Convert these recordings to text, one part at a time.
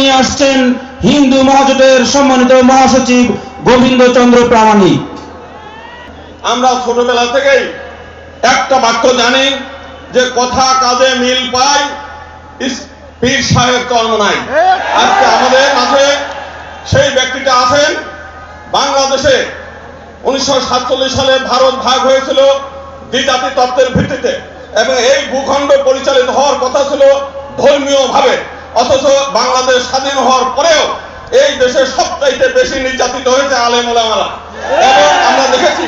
নিয়ে আসছেন হিন্দু মহাজোটের সম্মানিত মহাসচিব গোবিন্দ চন্দ্র প্রামাণিক। আমরা ছোটবেলা থেকেই একটা বাক্য জানি যে, কথা কাজে মিল পাই পীর সাহেব কর্ম নাই। আজকে আমাদের মাঝে সেই ব্যক্তিটা আছেন। বাংলাদেশে উনিশশো সাতচল্লিশ সালে ভারত ভাগ হয়েছিল দ্বিজাতি তত্ত্বের ভিত্তিতে এবং এই ভূখণ্ড পরিচালিত হওয়ার কথা ছিল ধর্মীয় ভাবে অথচ বাংলাদেশ স্বাধীন হওয়ার পরেও এই দেশে সবচাইতে বেশি নির্যাতিত হয়েছে আলেম ওলামারা এবং আমরা দেখেছি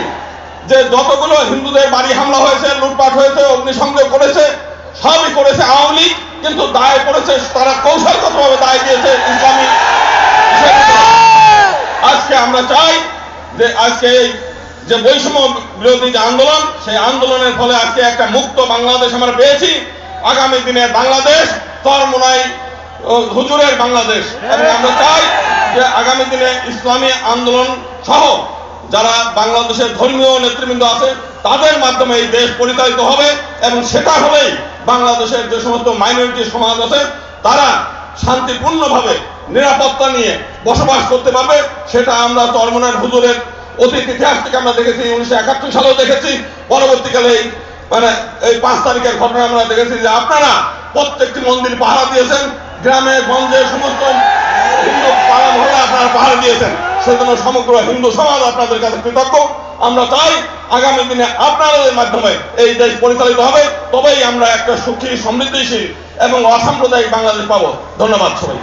যে যতগুলো হিন্দুদের বাড়ি হামলা হয়েছে, লুটপাট হয়েছে, অগ্নিসংযোগ করেছে, সবই করেছে আওয়ামী লীগ, কিন্তু দায় করেছে তারা কৌশলগতভাবে দায় দিয়েছে ইসলামী আজকে আমরা চাই যে আজকে যে বৈষম্য বিরোধী যে আন্দোলন, সেই আন্দোলনের ফলে আজকে একটা মুক্ত বাংলাদেশ আমরা পেয়েছি। আগামী দিনে বাংলাদেশ তরমুনাই হুজুরের বাংলাদেশ। এবং আমরা চাই যে আগামী দিনে ইসলামী আন্দোলন সহ যারা বাংলাদেশের ধর্মীয় নেতৃবৃন্দ আছে, তাদের মাধ্যমে এই দেশ পরিচালিত হবে এবং সেটা হলেই বাংলাদেশের যে সমস্ত মাইনরিটি সমাজ আছে, তারা শান্তিপূর্ণভাবে নিরাপত্তা নিয়ে বসবাস করতে পারবে। সেটা আমরা চরমনার হুজুরের অতীত ইতিহাস থেকে আমরা দেখেছি, উনিশশো একাত্তর সালেও দেখেছি। পরবর্তীকালে এই মানে এই পাঁচ তারিখের ঘটনা আমরা দেখেছি যে আপনারা প্রত্যেকটি মন্দির পাহারা দিয়েছেন। গ্রামে গঞ্জে সমস্ত হিন্দু পাড়া মহলে আপনারা পাহাড় দিয়েছেন, সেজন্য সমগ্র হিন্দু সমাজ আপনাদের কাছে কৃতজ্ঞ। আমরা চাই আগামী দিনে আপনাদের মাধ্যমে এই দেশ পরিচালিত হবে, তবেই আমরা একটা সুখী, সমৃদ্ধিশীল এবং অসাম্প্রদায়িক বাংলাদেশ পাবো। ধন্যবাদ সবাই